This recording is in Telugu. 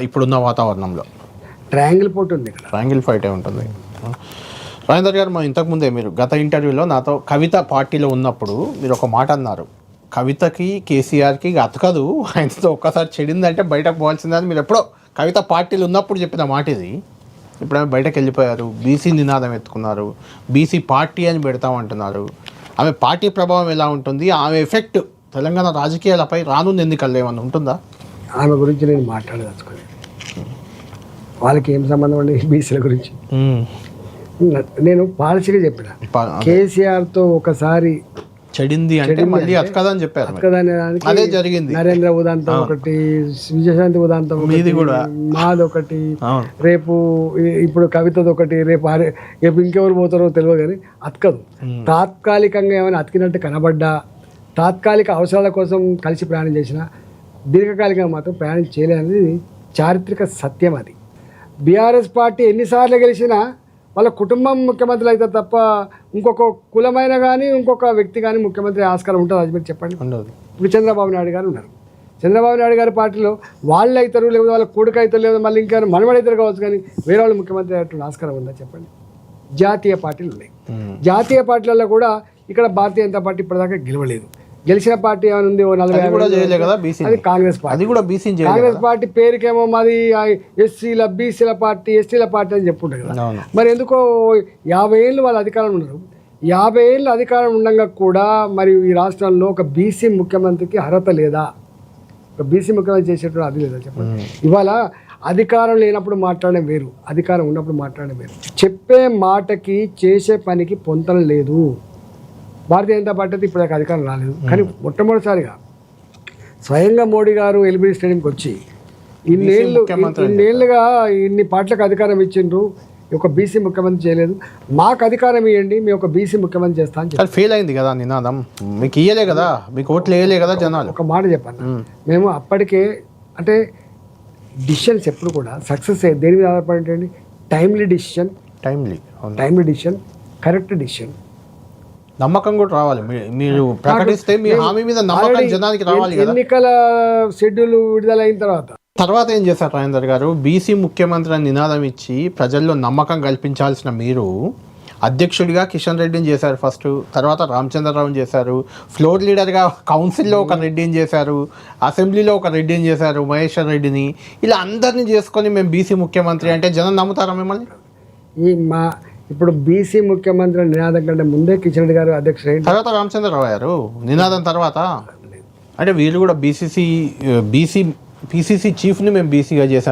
ఇప్పుడున్న వాతావరణంలో. ట్రయాంగిల్ పోటీ ఉంది ఇక్కడ. ట్రయాంగిల్ ఫైటే ఉంటుంది. రాజేందర్ గారు మనం ఇంతకుముందే మీరు గత ఇంటర్వ్యూలో నాతో కవిత పార్టీలో ఉన్నప్పుడు మీరు ఒక మాట అన్నారు. కవితకి కేసీఆర్కి అతకదు ఆయనతో ఒక్కసారి చెడిందంటే బయటకు పోవాల్సిందని మీరు ఎప్పుడో కవిత పార్టీలో ఉన్నప్పుడు చెప్పిన మాట ఇది. ఇప్పుడు ఆమె బయటకు వెళ్ళిపోయారు బీసీ నినాదం ఎత్తుకున్నారు బీసీ పార్టీ అని పెడతామంటున్నారు. ఆమె పార్టీ ప్రభావం ఎలా ఉంటుంది? ఆమె ఎఫెక్ట్ తెలంగాణ రాజకీయాలపై రానున్న ఎన్నికల్లో ఏమన్నా ఉంటుందా? ఆమె గురించి నేను మాట్లాడదలుచుకోలేదు. వాళ్ళకి ఏం సంబంధం అండి బీసీల గురించి? నేను పాలసీగా చెప్పిన. కేసీఆర్తో ఒకసారి చెడింది అంటే మళ్ళీ అతకదని చెప్పారు అదే జరిగింది. నరేంద్ర ఉదాంతం ఒకటి విజయశాంతి ఉదాంతం మీది కూడా. మాది ఒకటి రేపు ఇప్పుడు కవితది ఒకటి రేపు రేపు ఇంకెవరు పోతారో తెలియదు కానీ అతకదు. తాత్కాలికంగా ఏమైనా అతికినట్టు కనబడ్డా తాత్కాలిక అవసరాల కోసం కలిసి ప్రయాణం చేసిన దీర్ఘకాలికంగా మాత్రం ప్రయాణం చేయలేనిది చారిత్రక సత్యం అది. బీఆర్ఎస్ పార్టీ ఎన్నిసార్లు గెలిచినా వాళ్ళ కుటుంబం ముఖ్యమంత్రి అయితే తప్ప ఇంకొక కులమైన కానీ ఇంకొక వ్యక్తి కానీ ముఖ్యమంత్రి ఆస్కారం ఉంటుంది? అది మీరు చెప్పండి. ఉండదు. ఇప్పుడు చంద్రబాబు నాయుడు గారు ఉన్నారు. చంద్రబాబు నాయుడు గారి పార్టీలో వాళ్ళు అవుతారు లేకపోతే వాళ్ళ కొడుకు అవుతారు లేదా మళ్ళీ ఇంకా మనవడు అవుతారు కావచ్చు కానీ వేరే వాళ్ళు ముఖ్యమంత్రి అయ్యేటువంటి ఆస్కారం ఉందా చెప్పండి? జాతీయ పార్టీలు ఉన్నాయి. జాతీయ పార్టీలలో కూడా ఇక్కడ భారతీయ జనతా పార్టీ ఇప్పటిదాకా గెలవలేదు. గెలిచిన పార్టీ ఏమైనా ఉంది ఓ నలభై కూడా చేయలే కదా బీసీ అది కాంగ్రెస్ పార్టీ. అది కూడా బీసీ కాంగ్రెస్ పార్టీ పేరుకేమో మాది ఎస్సీల బీసీల పార్టీ ఎస్టీల పార్టీ అని చెప్పుంటారు కదా. మరి ఎందుకో యాభై ఏళ్ళు వాళ్ళ అధికారం ఉన్నారు యాభై ఏళ్ళు అధికారం ఉండగా కూడా మరి ఈ రాష్ట్రంలో ఒక బీసీ ముఖ్యమంత్రికి అర్హత లేదా? ఒక బీసీ ముఖ్యమంత్రి చేసేటువంటి అది లేదా చెప్పండి. ఇవాళ అధికారం లేనప్పుడు మాట్లాడడం వేరు. అధికారం ఉన్నప్పుడు మాట్లాడడం వేరు. చెప్పే మాటకి చేసే పనికి పొంతన లేదు. భారతీయ జనతా పార్టీ అయితే ఇప్పుడు అధికారం రాలేదు. కానీ మొట్టమొదటిసారిగా స్వయంగా మోడీ గారు ఎల్బీ స్టేడియంకి వచ్చి ఇన్నేళ్ళు ఇన్నేళ్ళుగా ఇన్ని పార్టీలకు అధికారం ఇచ్చిండ్రు. ఒక బీసీ ముఖ్యమంత్రి చేయలేదు. మాకు అధికారం ఇవ్వండి మేము ఒక బీసీ ముఖ్యమంత్రి చేస్తా అని ఫెయిల్ అయింది కదా నినాదం. మీకు ఇయ్యలే కదా మీకు ఓట్లు వేయలే కదా జనాలు. ఒక మాట చెప్పాను మేము. అప్పటికే అంటే డిసిషన్స్ ఎప్పుడు కూడా సక్సెస్ దేని మీద ఆధారపడి timely decision timely timely decision correct decision నమ్మకం కూడా రావాలి. మీరు ప్రకటిస్తే మీ హామీ మీద నమ్మకం జనానికి రావాలి ఎన్నికల షెడ్యూల్ విడుదల అయిన తర్వాత. తర్వాత ఏం చేశారు రాజేందర్ గారు? బీసీ ముఖ్యమంత్రి అని నినాదం ఇచ్చి ప్రజల్లో నమ్మకం కల్పించాల్సిన మీరు అధ్యక్షుడిగా కిషన్ రెడ్డిని చేశారు ఫస్ట్ తర్వాత రామచంద్రరావుని చేశారు. ఫ్లోర్ లీడర్గా కౌన్సిల్లో ఒక రెడ్డిని చేశారు. అసెంబ్లీలో ఒక రెడ్డిని చేశారు మహేశ్వర్ రెడ్డిని. ఇలా అందరినీ చేసుకొని మేము బీసీ ముఖ్యమంత్రి అంటే జనం నమ్ముతారా మిమ్మల్ని? ఈ మా ఇప్పుడు బీసీ ముఖ్యమంత్రి నినాదం కంటే ముందే కిషన్ రెడ్డి గారు అధ్యక్షుడు. తర్వాత రామచంద్రరావు గారు నినాదం తర్వాత? అంటే వీళ్ళు కూడా బీసీసీ బీసీ పీసీసీ చీఫ్ని మేము బీసీగా చేసాం